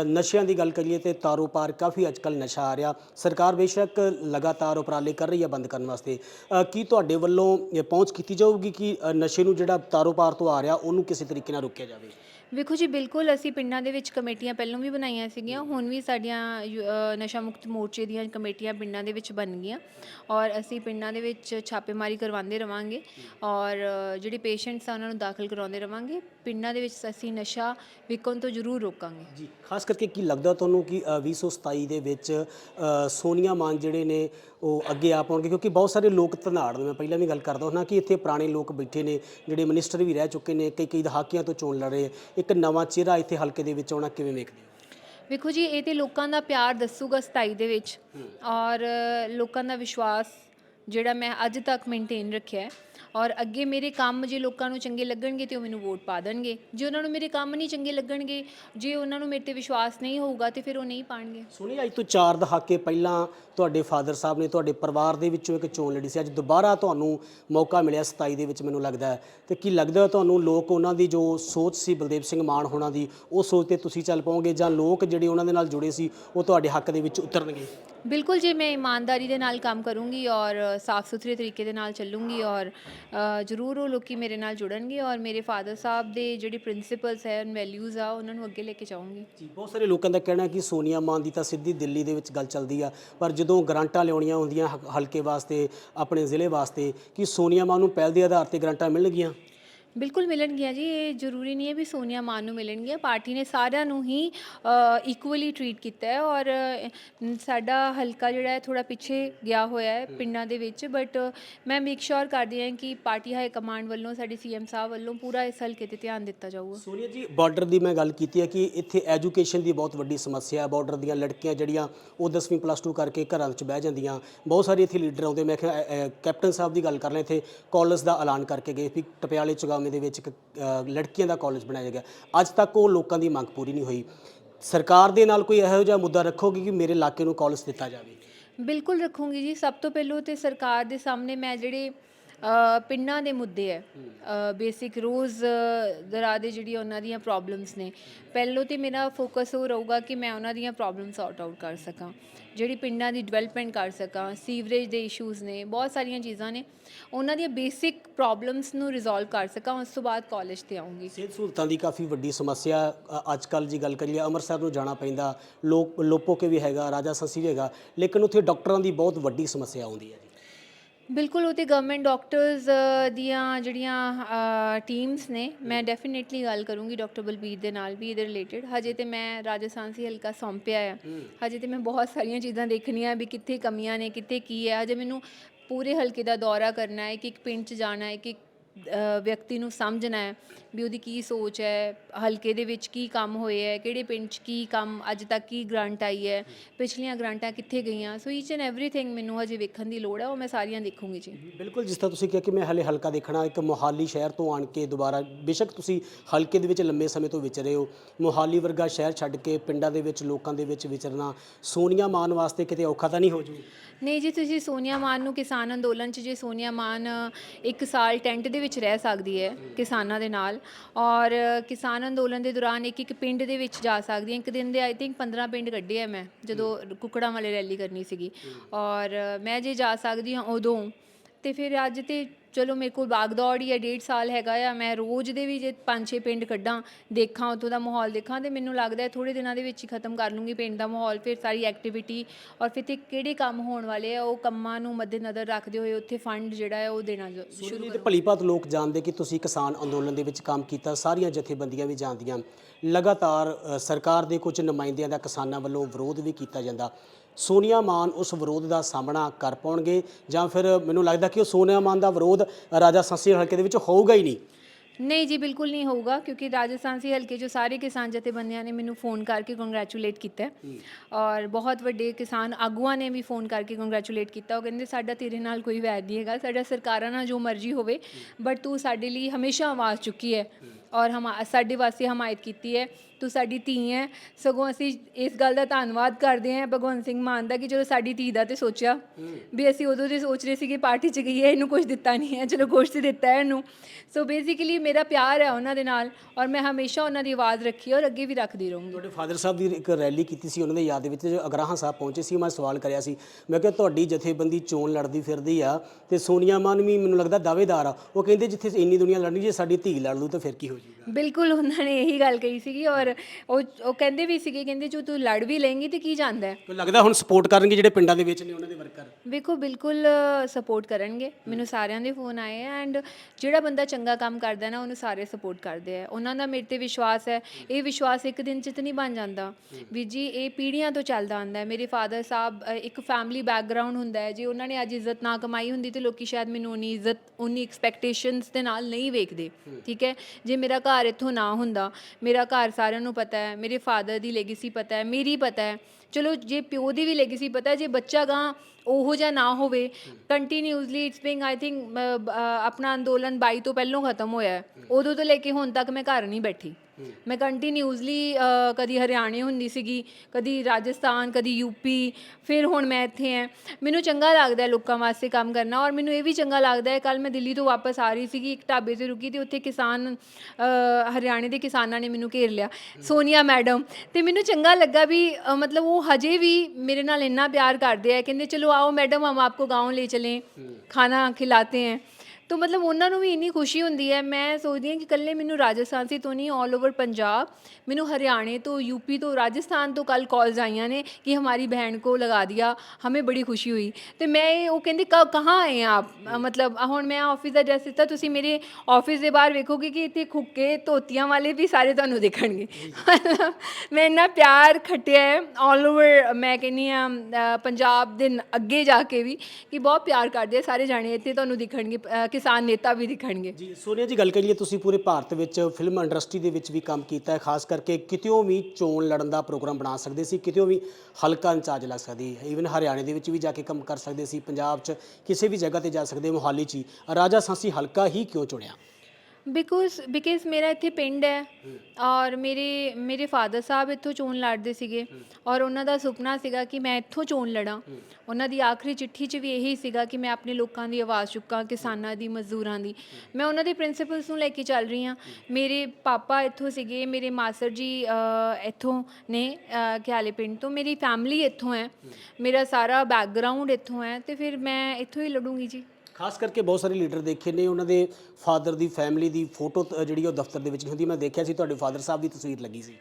[SPEAKER 2] ਅ, ਨਸ਼ਿਆਂ ਦੀ ਗੱਲ ਕਰੀਏ ਤੇ ਤਾਰੋ ਪਾਰ ਕਾਫੀ ਅੱਜਕੱਲ ਨਸ਼ਾ ਆ ਰਿਹਾ। ਸਰਕਾਰ ਬੇਸ਼ੱਕ ਲਗਾਤਾਰ ਉਪਰਾਲੇ ਕਰ ਰਹੀ ਹੈ ਬੰਦ ਕਰਨ ਵਾਸਤੇ। ਅ, ਕੀ ਤੁਹਾਡੇ ਵੱਲੋਂ ਇਹ ਪਹੁੰਚ ਕੀਤੀ ਜਾਊਗੀ ਕਿ ਅ, ਨਸ਼ੇ ਨੂੰ ਜਿਹੜਾ ਤਾਰੋ ਪਾਰ ਤੋਂ ਆ ਰਿਹਾ ਉਹਨੂੰ ਕਿਸੇ ਤਰੀਕੇ ਨਾਲ ਰੋਕਿਆ ਜਾਵੇ?
[SPEAKER 1] ਵੇਖੋ ਜੀ ਬਿਲਕੁਲ ਅਸੀਂ ਪਿੰਡਾਂ ਦੇ ਵਿੱਚ ਕਮੇਟੀਆਂ ਪਹਿਲਾਂ ਵੀ ਬਣਾਈਆਂ ਸੀਗੀਆਂ ਹੁਣ ਵੀ ਸਾਡੀਆਂ ਯੂ- ਅ, ਨਸ਼ਾ ਮੁਕਤ ਮੋਰਚੇ ਦੀਆਂ ਕਮੇਟੀਆਂ ਪਿੰਡਾਂ ਦੇ ਵਿੱਚ ਬਣ ਗਈਆਂ ਔਰ ਅਸੀਂ ਪਿੰਡਾਂ ਦੇ ਵਿੱਚ ਛਾਪੇਮਾਰੀ ਕਰਵਾਉਂਦੇ ਰਵਾਂਗੇ ਔਰ ਅ, ਜਿਹੜੇ ਪੇਸ਼ੈਂਟਸ ਆ ਉਹਨਾਂ ਨੂੰ ਦਾਖਲ ਕਰਵਾਉਂਦੇ ਰਵਾਂਗੇ। ਪਿੰਡਾਂ ਦੇ ਵਿੱਚ ਅਸੀਂ ਨਸ਼ਾ ਵਿਕਣ ਤੋਂ ਜ਼ਰੂਰ ਰੋਕਾਂਗੇ।
[SPEAKER 2] ਜੀ ਖਾਸ ਕਰਕੇ ਕੀ ਲੱਗਦਾ ਤੁਹਾਨੂੰ ਕਿ ਅ, 2027 ਦੇ ਵਿੱਚ ਅ, ਸੋਨੀਆ ਮਾਨ ਜਿਹੜੇ ਨੇ ਉਹ ਅੱਗੇ ਆ ਪਾਉਣਗੇ ਕਿਉਂਕਿ ਬਹੁਤ ਸਾਰੇ ਲੋਕ ਧਨਾੜ ਨੇ ਮੈਂ ਪਹਿਲਾਂ ਵੀ ਗੱਲ ਕਰਦਾ ਹੁੰਦਾ ਕਿ ਇੱਥੇ ਪੁਰਾਣੇ ਲੋਕ ਬੈਠੇ ਨੇ ਜਿਹੜੇ ਮਿਨਿਸਟਰ ਵੀ ਰਹਿ ਚੁੱਕੇ ਨੇ ਕਈ ਕਈ ਦਹਾਕਿਆਂ ਤੋਂ ਚੋਣ ਲੜ ਰਹੇ ਇੱਕ ਨਵਾਂ ਚਿਹਰਾ ਇੱਥੇ ਹਲਕੇ ਦੇ ਵਿੱਚ ਆਉਣਾ ਕਿਵੇਂ ਵੇਖਦੇ ਹੋ?
[SPEAKER 1] ਵੇਖੋ ਜੀ ਇਹ ਤੇ ਲੋਕਾਂ ਦਾ ਪਿਆਰ ਦੱਸੂਗਾ 27 ਦੇ ਵਿੱਚ। ਔਰ ਅ, ਲੋਕਾਂ ਦਾ ਵਿਸ਼ਵਾਸ ਜਿਹੜਾ ਮੈਂ ਅੱਜ ਤੱਕ ਮੇਨਟੇਨ ਰੱਖਿਆ ਹੈ ਔਰ ਅੱਗੇ ਮੇਰੇ ਕੰਮ ਜੇ ਲੋਕਾਂ ਨੂੰ ਚੰਗੇ ਲੱਗਣਗੇ ਤੇ ਉਹ ਮੈਨੂੰ ਵੋਟ ਪਾ ਦੇਣਗੇ। ਜੇ ਉਹਨਾਂ ਨੂੰ ਮੇਰੇ ਕੰਮ ਨਹੀਂ ਚੰਗੇ ਲੱਗਣਗੇ, ਜੇ ਉਹਨਾਂ ਨੂੰ ਮੇਰੇ ਤੇ ਵਿਸ਼ਵਾਸ ਨਹੀਂ ਹੋਊਗਾ ਤੇ ਫਿਰ ਉਹ ਨਹੀਂ ਪਾਣਗੇ।
[SPEAKER 2] ਸੁਣੀ ਅੱਜ ਤੋਂ ਚਾਰ ਦਹਾਕੇ ਪਹਿਲਾਂ ਤੁਹਾਡੇ ਫਾਦਰ ਸਾਹਿਬ ਨੇ ਤੁਹਾਡੇ ਪਰਿਵਾਰ ਦੇ ਵਿੱਚੋਂ ਇੱਕ ਚੋਣ ਲੜੀ ਸੀ। ਅੱਜ ਦੁਬਾਰਾ ਤੁਹਾਨੂੰ ਮੌਕਾ ਮਿਲਿਆ 27 ਦੇ ਵਿੱਚ ਮੈਨੂੰ ਲੱਗਦਾ ਹੈ। ਤੇ ਕੀ ਲੱਗਦਾ ਤੁਹਾਨੂੰ ਲੋਕ ਉਹਨਾਂ ਦੀ ਜੋ ਸੋਚ ਸੀ ਬਲਦੇਵ ਸਿੰਘ ਮਾਨ ਹੋਣਾ ਦੀ ਉਹ ਸੋਚ ਤੇ ਤੁਸੀਂ ਚੱਲ ਪਾਓਗੇ ਜਾਂ ਲੋਕ ਜਿਹੜੇ ਉਹਨਾਂ ਦੇ ਨਾਲ ਜੁੜੇ ਸੀ ਉਹ ਤੁਹਾਡੇ ਹੱਕ ਦੇ ਵਿੱਚ ਉਤਰਨਗੇ?
[SPEAKER 1] ਬਿਲਕੁਲ ਜੇ ਮੈਂ ਇਮਾਨਦਾਰੀ ਦੇ ਨਾਲ ਕੰਮ ਕਰੂੰਗੀ ਔਰ ਸਾਫ਼ ਸੁਥਰੇ ਤਰੀਕੇ ਦੇ ਨਾਲ ਚੱਲੂੰਗੀ ਔਰ ਜ਼ਰੂਰ ਉਹ ਲੋਕੀ ਮੇਰੇ ਨਾਲ ਜੁੜਨਗੇ ਔਰ ਮੇਰੇ ਫਾਦਰ ਸਾਹਿਬ ਦੇ ਜਿਹੜੇ ਪ੍ਰਿੰਸੀਪਲਸ ਹੈ ਵੈਲਿਊਜ਼ ਆ ਉਹਨਾਂ ਨੂੰ ਅੱਗੇ ਲੈ ਕੇ ਜਾਊਂਗੀ।
[SPEAKER 2] ਜੀ ਬਹੁਤ ਸਾਰੇ ਲੋਕਾਂ ਦਾ ਕਹਿਣਾ ਹੈ ਕਿ ਸੋਨੀਆ ਮਾਨ ਦੀ ਤਾਂ ਸਿੱਧੀ ਦਿੱਲੀ ਦੇ ਵਿੱਚ ਗੱਲ ਚੱਲਦੀ ਆ ਪਰ ਜਦੋਂ ਗਰਾਂਟਾਂ ਲਿਆਉਣੀਆਂ ਹੁੰਦੀਆਂ ਹ- ਹਲਕੇ ਵਾਸਤੇ, ਆਪਣੇ ਜ਼ਿਲ੍ਹੇ ਵਾਸਤੇ, ਕਿ ਸੋਨੀਆ ਮਾਨ ਨੂੰ ਪਹਿਲ ਦੇ ਆਧਾਰ ਤੇ ਗਰਾਂਟਾਂ ਮਿਲਣਗੀਆਂ?
[SPEAKER 1] ਬਿਲਕੁਲ ਮਿਲਣਗੀਆਂ ਜੀ ਇਹ ਜ਼ਰੂਰੀ ਨਹੀਂ ਹੈ ਵੀ ਸੋਨੀਆ ਮਾਨ ਨੂੰ ਮਿਲਣਗੀਆਂ ਪਾਰਟੀ ਨੇ ਸਾਰਿਆਂ ਨੂੰ ਹੀ ਇਕੁਅਲੀ ਟਰੀਟ ਕੀਤਾ ਹੈ ਔਰ ਸਾਡਾ ਹਲਕਾ ਜਿਹੜਾ ਹੈ ਥੋੜਾ ਪਿੱਛੇ ਗਿਆ ਹੋਇਆ ਹੈ ਪਿੰਡਾਂ ਦੇ ਵਿੱਚ ਬਟ ਮੈਂ ਮੇਕ ਸ਼ੋਰ ਕਰਦੀ ਹਾਂ ਕਿ ਪਾਰਟੀ ਹਾਈ ਕਮਾਂਡ ਵੱਲੋਂ ਸਾਡੇ ਸੀਐਮ ਸਾਹਿਬ ਵੱਲੋਂ ਪੂਰਾ ਇਸ ਹਲਕੇ ਤੇ ਧਿਆਨ ਦਿੱਤਾ ਜਾਊਗਾ।
[SPEAKER 2] ਸੋਨੀਆ ਜੀ ਬਾਰਡਰ ਦੀ ਮੈਂ ਗੱਲ ਕੀਤੀ ਹੈ ਕਿ ਇੱਥੇ ਐਜੂਕੇਸ਼ਨ ਦੀ ਬਹੁਤ ਵੱਡੀ ਸਮੱਸਿਆ ਹੈ ਬਾਰਡਰ ਦੀਆਂ ਲੜਕੀਆਂ ਜਿਹੜੀਆਂ ਉਹ 10ਵੀਂ ਪਲੱਸ 2 ਕਰਕੇ ਘਰਾਂ ਵਿੱਚ ਬਹਿ ਜਾਂਦੀਆਂ ਬਹੁਤ ਸਾਰੇ ਇੱਥੇ ਲੀਡਰ ਆਉਂਦੇ ਮੈਂ ਕਿਹਾ ਕੈਪਟਨ ਸਾਹਿਬ ਦੀ ਗੱਲ ਕਰ ਰਹੇ ਇੱਥੇ ਕਾਲਜ ਦਾ ਐਲਾਨ ਕਰਕੇ ਗਏ ਵੀ ਟਪਿਆਲੇ ਚੁਗਾਮੇ ਦੇ ਵਿੱਚ ਇੱਕ ਲੜਕੀਆਂ ਦਾ ਕਾਲਜ ਬਣਾਇਆ ਗਿਆ। ਅੱਜ ਤੱਕ ਉਹ ਲੋਕਾਂ ਦੀ ਮੰਗ ਪੂਰੀ ਨਹੀਂ ਹੋਈ। ਸਰਕਾਰ ਦੇ ਨਾਲ ਕੋਈ ਇਹੋ ਜਿਹਾ ਮੁੱਦਾ ਰੱਖੋਗੇ ਕਿ ਮੇਰੇ ਇਲਾਕੇ ਨੂੰ ਕਾਲਜ ਦਿੱਤਾ ਜਾਵੇ?
[SPEAKER 1] ਬਿਲਕੁਲ ਰੱਖੂੰਗੀ ਜੀ। ਸਭ ਤੋਂ ਪਹਿਲਾਂ ਤੇ ਸਰਕਾਰ ਦੇ ਸਾਹਮਣੇ ਮੈਂ ਜਿਹੜੇ ਪਿੰਡਾਂ ਦੇ ਮੁੱਦੇ ਹੈ। ਬੇਸਿਕ ਰੋਜ਼ ਦਰਾ ਦੇ ਜਿਹੜੀ ਉਹਨਾਂ ਦੀਆਂ ਪ੍ਰੋਬਲਮਸ ਨੇ। ਪਹਿਲੋਂ ਤੇ ਮੇਰਾ ਫੋਕਸ ਉਹ ਰਹੂਗਾ ਕਿ ਮੈਂ ਉਹਨਾਂ ਦੀਆਂ ਪ੍ਰੋਬਲਮ ਸੌਰਟ ਆਊਟ ਕਰ ਸਕਾਂ। ਜਿਹੜੀ ਪਿੰਡਾਂ ਦੀ ਡਿਵੈਲਪਮੈਂਟ ਕਰ ਸਕਾਂ ਸੀਵਰੇਜ ਦੇ ਇਸ਼ੂਜ਼ ਨੇ, ਬਹੁਤ ਸਾਰੀਆਂ ਚੀਜ਼ਾਂ ਨੇ। ਉਹਨਾਂ ਦੀਆਂ ਬੇਸਿਕ ਪ੍ਰੋਬਲਮਸ ਨੂੰ ਰਿਜ਼ੋਲਵ ਕਰ ਸਕਾਂ, ਉਸ ਤੋਂ ਬਾਅਦ ਕਾਲਜ ਤੇ ਆਉਂਗੀ
[SPEAKER 2] ਸਿਹਤ ਸਹੂਲਤਾਂ ਦੀ ਕਾਫੀ ਵੱਡੀ ਸਮੱਸਿਆ ਅੱਜ ਕੱਲ ਜੀ ਗੱਲ ਕਰੀਏ, ਅੰਮ੍ਰਿਤਸਰ ਨੂੰ ਜਾਣਾ ਪੈਂਦਾ, ਲੋਕ, ਲੋਪੋਕੇ ਵੀ ਹੈਗਾ, ਰਾਜਾ ਸੰਸੀ ਵੀ ਹੈਗਾ, ਲੇਕਿਨ ਉੱਥੇ ਡਾਕਟਰਾਂ ਦੀ ਬਹੁਤ ਵੱਡੀ ਸਮੱਸਿਆ ਆਉਂਦੀ ਹੈ ਜੀ।
[SPEAKER 1] ਬਿਲਕੁਲ ਉਹ ਤੇ ਗਵਰਨਮੈਂਟ ਡਾਕਟਰਸ ਦੀਆਂ ਜਿਹੜੀਆਂ ਟੀਮਸ ਨੇ ਮੈਂ ਡੈਫੀਨਿਟਲੀ ਗੱਲ ਕਰੂੰਗੀ ਡਾਕਟਰ ਬਲਬੀਰ ਦੇ ਨਾਲ ਵੀ ਇਹਦੇ ਰਿਲੇਟਡ ਹਜੇ ਤੇ ਮੈਂ ਰਾਜਸਥਾਨਸੀ ਹਲਕਾ ਸੌਂਪਿਆ ਆ। ਹਜੇ ਤੇ ਮੈਂ ਬਹੁਤ ਸਾਰੀਆਂ ਚੀਜ਼ਾਂ ਦੇਖਣੀਆਂ ਵੀ ਕਿੱਥੇ ਕਮੀਆਂ ਨੇ ਕਿੱਥੇ ਕੀ ਹੈ। ਹਜੇ ਮੈਨੂੰ ਪੂਰੇ ਹਲਕੇ ਦਾ ਦੌਰਾ ਕਰਨਾ ਹੈ ਕਿ ਇੱਕ ਪਿੰਡ 'ਚ ਜਾਣਾ ਹੈ ਕਿ ਵਿਅਕਤੀ ਨੂੰ ਸਮਝਣਾ ਹੈ। ਵੀ ਉਹਦੀ ਕੀ ਸੋਚ ਹੈ ਹਲਕੇ ਦੇ ਵਿੱਚ ਕੀ ਕੰਮ ਹੋਏ ਹੈ ਕਿਹੜੇ ਪਿੰਡ 'ਚ ਕੀ ਕੰਮ ਅੱਜ ਤੱਕ ਕੀ ਗ੍ਰਾਂਟ ਆਈ ਹੈ ਪਿਛਲੀਆਂ ਗ੍ਰਾਂਟਾਂ ਕਿੱਥੇ ਗਈਆਂ? ਸੋ ਈਚ ਐਂਡ ਐਵਰੀਥਿੰਗ ਮੈਨੂੰ ਹਜੇ ਵੇਖਣ ਦੀ ਲੋੜ ਹੈ ਉਹ ਮੈਂ ਸਾਰੀਆਂ ਦੇਖੂੰਗੀ ਜੀ।
[SPEAKER 2] ਬਿਲਕੁਲ ਜਿਸ ਤਰ੍ਹਾਂ ਤੁਸੀਂ ਕਿਹਾ ਕਿ ਮੈਂ ਹਲੇ ਹਲਕਾ ਦੇਖਣਾ ਇੱਕ ਮੋਹਾਲੀ ਸ਼ਹਿਰ ਤੋਂ ਆਣ ਕੇ ਦੁਬਾਰਾ ਬੇਸ਼ੱਕ ਤੁਸੀਂ ਹਲਕੇ ਦੇ ਵਿੱਚ ਲੰਮੇ ਸਮੇਂ ਤੋਂ ਵਿਚਰੇ ਹੋ ਮੋਹਾਲੀ ਵਰਗਾ ਸ਼ਹਿਰ ਛੱਡ ਕੇ ਪਿੰਡਾਂ ਦੇ ਵਿੱਚ ਲੋਕਾਂ ਦੇ ਵਿੱਚ ਵਿਚਰਨਾ ਸੋਨੀਆ ਮਾਨ ਵਾਸਤੇ ਕਿਤੇ ਔਖਾ ਤਾਂ ਨਹੀਂ ਹੋ ਜੂ?
[SPEAKER 1] ਨਹੀਂ ਜੀ ਤੁਸੀਂ ਸੋਨੀਆ ਮਾਨ ਨੂੰ ਕਿਸਾਨ ਅੰਦੋਲਨ 'ਚ ਜੇ ਸੋਨੀਆ ਮਾਨ ਇੱਕ ਸਾਲ ਟੈਂਟ ਦੇ ਵਿੱਚ ਰਹਿ ਸਕਦੀ ਹੈ ਕਿਸਾਨਾਂ ਦੇ ਨਾਲ ਔਰ ਕਿਸਾਨ ਅੰਦੋਲਨ ਦੇ ਦੌਰਾਨ ਇੱਕ ਇੱਕ ਪਿੰਡ ਦੇ ਵਿੱਚ ਜਾ ਸਕਦੀ ਹੈ। ਇੱਕ ਦਿਨ ਦੇ ਆਈ ਥਿੰਕ 15 ਪਿੰਡ ਕੱਢੇ ਆ ਮੈਂ ਜਦੋਂ ਕੁਕੜਾਂ ਵਾਲੇ ਰੈਲੀ ਕਰਨੀ ਸੀਗੀ। ਔਰ ਮੈਂ ਜੇ ਜਾ ਸਕਦੀ ਹਾਂ ਉਦੋਂ ਤੇ ਫਿਰ ਅੱਜ ਤੇ ਚਲੋ ਮੇਰੇ ਕੋਲ ਬਾਗਦੌੜ ਹੀ ਹੈ ਡੇਢ ਸਾਲ ਹੈਗਾ ਆ। ਮੈਂ ਰੋਜ਼ ਦੇ ਵੀ ਜੇ ਪੰਜ ਛੇ ਪਿੰਡ ਕੱਢਾਂ ਦੇਖਾਂ ਉੱਥੋਂ ਦਾ ਮਾਹੌਲ ਦੇਖਾਂ ਤੇ ਮੈਨੂੰ ਲੱਗਦਾ ਹੈ ਥੋੜੇ ਦਿਨਾਂ ਦੇ ਵਿੱਚ ਹੀ ਖਤਮ ਕਰ ਲੂੰਗੀ ਪਿੰਡ ਦਾ ਮਾਹੌਲ ਫਿਰ ਸਾਰੀ ਐਕਟੀਵਿਟੀ ਔਰ ਫਿਰ ਤੇ ਕਿਹੜੇ ਕੰਮ ਹੋਣ ਵਾਲੇ ਆ ਉਹ ਕੰਮਾਂ ਨੂੰ ਮੱਦੇਨਜ਼ਰ ਰੱਖਦੇ ਹੋਏ ਉੱਥੇ ਫੰਡ ਜਿਹੜਾ ਹੈ ਉਹ ਦੇਣਾ ਸ਼ੁਰੂ
[SPEAKER 2] ਸ਼ੁਰੂ ਤੇ ਭਲੀਭਾਤ ਲੋਕ ਜਾਣਦੇ ਕਿ ਤੁਸੀਂ ਕਿਸਾਨ ਅੰਦੋਲਨ ਦੇ ਵਿੱਚ ਕੰਮ ਕੀਤਾ ਸਾਰੀਆਂ ਜਥੇਬੰਦੀਆਂ ਵੀ ਜਾਣਦੀਆਂ ਲਗਾਤਾਰ ਸਰਕਾਰ ਦੇ ਕੁਝ ਨੁਮਾਇੰਦਿਆਂ ਦਾ ਕਿਸਾਨਾਂ ਵੱਲੋਂ ਵਿਰੋਧ ਵੀ ਕੀਤਾ ਜਾਂਦਾ। ਸੋਨੀਆ ਮਾਨ ਉਸ ਵਿਰੋਧ ਦਾ ਸਾਹਮਣਾ ਕਰ ਪਾਉਣਗੇ ਜਾਂ ਫਿਰ ਮੈਨੂੰ ਲੱਗਦਾ ਕਿ ਉਹ ਸੋਨੀਆ ਮਾਨ ਦਾ ਵਿਰੋਧ ਰਾਜਾ ਸੰਸੀ ਹਲਕੇ ਦੇ ਵਿੱਚ ਹੋਊਗਾ ਹੀ ਨਹੀਂ।
[SPEAKER 1] ਨਹੀਂ ਜੀ ਬਿਲਕੁਲ ਨਹੀਂ ਹੋਊਗਾ ਕਿਉਂਕਿ ਰਾਜਸਥਾਨ ਸੀ ਹਲਕੇ ਜੋ ਸਾਰੇ ਕਿਸਾਨ ਜਥੇਬੰਦੀਆਂ ਨੇ ਮੈਨੂੰ ਫੋਨ ਕਰਕੇ ਕੰਗ੍ਰੈਚੁਲੇਟ ਕੀਤਾ। ਔਰ ਬਹੁਤ ਵੱਡੇ ਕਿਸਾਨ ਆਗੂਆਂ ਨੇ ਵੀ ਫੋਨ ਕਰਕੇ ਕੰਗ੍ਰੈਚੁਲੇਟ ਕੀਤਾ। ਉਹ ਕਹਿੰਦੇ ਸਾਡਾ ਤੇਰੇ ਨਾਲ ਕੋਈ ਵੈਰ ਨਹੀਂ ਹੈਗਾ ਸਾਡਾ ਸਰਕਾਰਾਂ ਨਾਲ ਜੋ ਮਰਜ਼ੀ ਹੋਵੇ ਬਟ ਤੂੰ ਸਾਡੇ ਲਈ ਹਮੇਸ਼ਾ ਆਵਾਜ਼ ਚੁੱਕੀ ਹੈ। ਔਰ ਹਮਾ, ਸਾਡੇ ਵਾਸਤੇ ਹਮਾਇਤ ਕੀਤੀ ਹੈ, ਤੂੰ ਸਾਡੀ ਧੀ ਹੈ, ਸਗੋਂ ਅਸੀਂ ਇਸ ਗੱਲ ਦਾ ਧੰਨਵਾਦ ਕਰਦੇ ਹਾਂ ਭਗਵੰਤ ਸਿੰਘ ਮਾਨ ਦਾ ਕਿ ਚਲੋ ਸਾਡੀ ਧੀ ਦਾ ਤੇ ਸੋਚਿਆ। ਵੀ ਅਸੀਂ ਉਦੋਂ ਦੇ ਸੋਚ ਰਹੇ ਸੀ ਕਿ ਪਾਰਟੀ 'ਚ ਗਈ ਹੈ, ਇਹਨੂੰ ਕੁਝ ਦਿੱਤਾ ਨਹੀਂ ਹੈ, ਚਲੋ ਕੁਛ ਤੇ ਦਿੱਤਾ ਹੈ ਇਹਨੂੰ। ਸੋ ਬੇਸਿਕਲੀ ਮੇਰਾ ਪਿਆਰ ਹੈ ਉਹਨਾਂ ਦੇ ਨਾਲ ਔਰ ਮੈਂ ਹਮੇਸ਼ਾ ਉਹਨਾਂ ਦੀ ਆਵਾਜ਼ ਰੱਖੀ ਔਰ ਅੱਗੇ ਵੀ ਰੱਖਦੀ ਰਹੂੰਗੀ।
[SPEAKER 2] ਤੁਹਾਡੇ ਫਾਦਰ ਸਾਹਿਬ ਦੀ ਇੱਕ ਰੈਲੀ ਕੀਤੀ ਸੀ, ਉਹਨਾਂ ਦੇ ਯਾਦ ਦੇ ਵਿੱਚ ਜੋ ਅਗਰਾਹਾਂ ਸਾਹਿਬ ਪਹੁੰਚੇ ਸੀ, ਮੈਂ ਸਵਾਲ ਕਰਿਆ ਸੀ। ਮੈਂ ਕਿਹਾ ਤੁਹਾਡੀ ਜਥੇਬੰਦੀ ਚੋਣ ਲੜਦੀ ਫਿਰਦੀ ਆ ਤੇ ਸੋਨੀਆ ਮਾਨ ਵੀ ਮੈਨੂੰ ਲੱਗਦਾ ਦਾਅਵੇਦਾਰ ਆ। ਉਹ ਕਹਿੰਦੇ ਜਿੱਥੇ ਇੰਨੀ ਦੁਨੀਆ ਲੜਨੀ ਜੇ ਸਾਡੀ ਧੀ ਲੜ ਲੂ ਤਾਂ ਫਿਰ ਕੀ ਹੋ ਜਾਊਗਾ
[SPEAKER 1] ਬਿਲਕੁਲ ਉਹਨਾਂ ਨੇ ਇਹੀ ਗੱਲ ਕਹੀ ਸੀਗੀ ਔਰ ਉਹ ਉਹ ਕਹਿੰਦੇ ਵੀ ਸੀਗੇ ਕਹਿੰਦੇ ਜੋ ਤੂੰ ਲੜ ਵੀ ਲਏਂਗੀ ਤੇ ਕੀ ਜਾਂਦਾ ਹੈ?
[SPEAKER 2] ਕੋਈ ਲੱਗਦਾ ਹੁਣ ਸਪੋਰਟ ਕਰਨਗੇ ਜਿਹੜੇ ਪਿੰਡਾਂ ਦੇ ਵਿੱਚ ਨੇ ਉਹਨਾਂ ਦੇ ਵਰਕਰ
[SPEAKER 1] ਵੇਖੋ ਬਿਲਕੁਲ ਸਪੋਰਟ ਕਰਨਗੇ। ਮੈਨੂੰ ਸਾਰਿਆਂ ਦੇ ਫੋਨ ਆਏ ਆ ਐਂਡ ਜਿਹੜਾ ਬੰਦਾ ਚੰਗਾ ਕੰਮ ਕਰਦਾ ਨਾ ਉਹਨੂੰ ਸਾਰੇ ਸਪੋਰਟ ਕਰਦੇ ਆ। ਉਹਨਾਂ ਦਾ ਮੇਰੇ ਤੇ ਵਿਸ਼ਵਾਸ ਹੈ। ਇਹ ਵਿਸ਼ਵਾਸ ਇੱਕ ਦਿਨ ਚ ਤਾਂ ਨਹੀਂ ਬਣ ਜਾਂਦਾ। ਵੀ ਜੀ ਇਹ ਪੀੜ੍ਹੀਆਂ ਤੋਂ ਚੱਲਦਾ ਆਂਦਾ ਹੈ। ਮੇਰੇ ਫਾਦਰ ਸਾਹਿਬ ਅ, ਇੱਕ ਫੈਮਿਲੀ ਬੈਕਗ੍ਰਾਉਂਡ ਹੁੰਦਾ ਹੈ। ਜੇ ਉਹਨਾਂ ਨੇ ਅੱਜ ਇੱਜ਼ਤ ਨਾ ਕਮਾਈ ਹੁੰਦੀ ਤੇ ਲੋਕੀ ਸ਼ਾਇਦ ਮੈਨੂੰ ਉਨੀ ਇੱਜ਼ਤ ਉਨੀ ਐਕਸਪੈਕਟੇਸ਼ਨਸ ਦੇ ਨਾਲ ਨਹੀਂ ਵੇਖਦੇ। ਠੀਕ ਹੈ? ਜੇ ਮੇਰਾ ਘਰ ਇੱਥੋਂ ਨਾ ਹੁੰਦਾ। ਮੇਰਾ ਘਰ ਸਾਰਿਆਂ ਨੂੰ ਪਤਾ ਹੈ ਮੇਰੇ ਫਾਦਰ ਦੀ ਲੈਗੇਸੀ ਪਤਾ ਹੈ ਮੇਰੀ ਪਤਾ ਹੈ। ਚਲੋ ਜੇ ਪਿਓ ਦੀ ਵੀ ਲੈਗੇਸੀ ਪਤਾ ਹੈ ਜੇ ਬੱਚਾ ਗਾਂ ਉਹੋ ਜਿਹਾ ਨਾ ਹੋਵੇ continuously it's being I think ਆਪਣਾ ਅੰਦੋਲਨ 22 ਤੋਂ ਪਹਿਲਾਂ ਖਤਮ ਹੋਇਆ ਉਦੋਂ ਤੋਂ ਲੈ ਕੇ ਹੁਣ ਤੱਕ ਮੈਂ ਘਰ ਨਹੀਂ ਬੈਠੀ। ਮੈਂ ਕੰਟੀਨਿਊਸਲੀ ਕਦੀ ਹਰਿਆਣੇ ਹੁੰਦੀ ਸੀਗੀ ਕਦੀ ਰਾਜਸਥਾਨ ਕਦੀ ਯੂਪੀ ਫਿਰ ਹੁਣ ਮੈਂ ਇੱਥੇ ਐ ਮੈਨੂੰ ਚੰਗਾ ਲੱਗਦਾ ਲੋਕਾਂ ਵਾਸਤੇ ਕੰਮ ਕਰਨਾ ਔਰ ਮੈਨੂੰ ਇਹ ਵੀ ਚੰਗਾ ਲੱਗਦਾ ਹੈ ਕੱਲ ਮੈਂ ਦਿੱਲੀ ਤੋਂ ਵਾਪਸ ਆ ਰਹੀ ਸੀਗੀ ਇੱਕ ਢਾਬੇ ਤੇ ਰੁਕੀ ਤੇ ਉੱਥੇ ਕਿਸਾਨ ਹਰਿਆਣੇ ਦੇ ਕਿਸਾਨਾਂ ਨੇ ਮੈਨੂੰ ਘੇਰ ਲਿਆ ਸੋਨੀਆ ਮੈਡਮ। ਤੇ ਮੈਨੂੰ ਚੰਗਾ ਲੱਗਾ ਵੀ ਮਤਲਬ ਉਹ ਹਜੇ ਵੀ ਮੇਰੇ ਨਾਲ ਇੰਨਾ ਪਿਆਰ ਕਰਦੇ ਆ ਕਹਿੰਦੇ ਚਲੋ ਆਓ ਮੈਡਮ ਹਮ ਆਪਕੋ ਗਾਉਂ ਲੈ ਚਲੇ ਖਾਣਾ ਖਿਲਾਤੇ ਹੈ ਤਾਂ ਮਤਲਬ ਉਹਨਾਂ ਨੂੰ ਵੀ ਇੰਨੀ ਖੁਸ਼ੀ ਹੁੰਦੀ ਹੈ। ਮੈਂ ਸੋਚਦੀ ਹਾਂ ਕਿ ਇਕੱਲੇ ਮੈਨੂੰ ਰਾਜਸਥਾਨ ਸੀ ਤੋਂ ਨਹੀਂ ਆਲ ਓਵਰ ਪੰਜਾਬ, ਮੈਨੂੰ ਹਰਿਆਣੇ ਤੋਂ ਯੂਪੀ ਤੋਂ, ਰਾਜਸਥਾਨ ਤੋਂ ਕੱਲ ਕਾਲਸ ਆਈਆਂ ਨੇ ਕਿ ਹਮਾਰੀ ਬਹਿਣ ਕੋ ਲਗਾ ਦਿਆ। ਹਮੇ ਬੜੀ ਖੁਸ਼ੀ ਹੋਈ। ਤੇ ਮੈਂ ਉਹ ਕਹਿੰਦੇ ਕਹਾਂ ਆਏ ਆਪ? ਮਤਲਬ ਹੁਣ ਮੈਂ ਆਫਿਸ ਦਾ ਡਰੈਸ ਦਿੱਤਾ, ਤੁਸੀਂ ਮੇਰੇ ਆਫਿਸ ਦੇ ਬਾਹਰ ਵੇਖੋਗੇ ਕਿ ਇੱਥੇ ਖੁੱਕੇ, ਧੋਤੀਆਂ ਵਾਲੇ ਵੀ ਸਾਰੇ ਤੁਹਾਨੂੰ ਦੇਖਣਗੇ। ਮੈਂ ਇੰਨਾ ਪਿਆਰ ਖਟਿਆ ਹੈ ਆਲ ਓਵਰ ਮੈਂ ਕਹਿੰਨੀ ਆ ਪੰਜਾਬ ਦੇ ਅੱਗੇ ਜਾ ਕੇ ਵੀ ਕਿ ਬਹੁਤ ਪਿਆਰ ਕਰਦੇ ਸਾਰੇ ਜਾਣੇ ਇੱਥੇ ਤੁਹਾਨੂੰ ਦੇਖਣਗੇ। ਕਿਸਾਨ ਨੇਤਾ ਵੀ ਦਿਖਣਗੇ।
[SPEAKER 2] ਜੀ, ਸੋਨੀਆ ਜੀ, ਗੱਲ ਕਰੀਏ ਤੁਸੀਂ ਪੂਰੇ ਭਾਰਤ ਵਿੱਚ ਫਿਲਮ ਇੰਡਸਟਰੀ ਦੇ ਵਿੱਚ ਵੀ ਕੰਮ ਕੀਤਾ ਹੈ, ਖਾਸ ਕਰਕੇ ਕਿਤਿਓਂ ਵੀ ਚੋਣ ਲੜਨ ਦਾ ਪ੍ਰੋਗਰਾਮ ਬਣਾ ਸਕਦੇ ਸੀ, ਕਿਤਿਓਂ ਵੀ ਹਲਕਾ ਇੰਚਾਰਜ ਲੱਗ ਸਕਦੀ ਈਵਨ ਹਰਿਆਣੇ ਦੇ ਵਿੱਚ ਵੀ ਜਾ ਕੇ ਕੰਮ ਕਰ ਸਕਦੇ ਸੀ, ਪੰਜਾਬ 'ਚ ਕਿਸੇ ਵੀ ਜਗ੍ਹਾ ਤੇ ਜਾ ਸਕਦੇ, ਮੋਹਾਲੀ 'ਚ ਹੀ। ਰਾਜਾ ਸਾਂਸੀ ਹਲਕਾ ਹੀ ਕਿਉਂ ਚੁਣਿਆ?
[SPEAKER 1] ਬਿਕੋਜ਼ ਬਿਕਾਜ਼ ਮੇਰਾ ਇੱਥੇ ਪਿੰਡ ਹੈ ਔਰ ਮੇਰੇ ਮੇਰੇ ਫਾਦਰ ਸਾਹਿਬ ਇੱਥੋਂ ਚੋਣ ਲੜਦੇ ਸੀਗੇ ਔਰ ਉਹਨਾਂ ਦਾ ਸੁਪਨਾ ਸੀਗਾ ਕਿ ਮੈਂ ਇੱਥੋਂ ਚੋਣ ਲੜਾਂ ਉਹਨਾਂ ਦੀ ਆਖਰੀ ਚਿੱਠੀ 'ਚ ਵੀ ਇਹੀ ਸੀਗਾ ਕਿ ਮੈਂ ਆਪਣੇ ਲੋਕਾਂ ਦੀ ਆਵਾਜ਼ ਚੁੱਕਾਂ ਕਿਸਾਨਾਂ ਦੀ ਮਜ਼ਦੂਰਾਂ ਦੀ ਮੈਂ ਉਹਨਾਂ ਦੇ ਪ੍ਰਿੰਸੀਪਲਸ ਨੂੰ ਲੈ ਕੇ ਚੱਲ ਰਹੀ ਹਾਂ ਮੇਰੇ ਪਾਪਾ ਇੱਥੋਂ ਸੀਗੇ ਮੇਰੇ ਮਾਸਰ ਜੀ ਇੱਥੋਂ ਨੇ ਅ, ਖਿਆਲੇ ਪਿੰਡ ਤੋਂ ਮੇਰੀ ਫੈਮਿਲੀ ਇੱਥੋਂ ਹੈ ਮੇਰਾ ਸਾਰਾ ਬੈਕਗ੍ਰਾਉਂਡ ਇੱਥੋਂ ਹੈ ਤੇ ਫਿਰ ਮੈਂ ਇੱਥੋਂ ਹੀ ਲੜੂੰਗੀ ਜੀ
[SPEAKER 2] ਖਾਸ ਕਰਕੇ ਬਹੁਤ ਸਾਰੇ ਲੀਡਰ ਦੇਖੇ ਨੇ ਉਹਨਾਂ ਦੇ ਫਾਦਰ ਦੀ ਫੈਮਿਲੀ ਦੀ ਫੋਟੋ ਜਿਹੜੀ ਉਹ ਦਫ਼ਤਰ ਦੇ ਵਿੱਚ ਨਹੀਂ ਹੁੰਦੀ ਮੈਂ ਦੇਖਿਆ ਸੀ ਤੁਹਾਡੇ ਫਾਦਰ ਸਾਹਿਬ ਦੀ ਤਸਵੀਰ ਲੱਗੀ ਸੀ।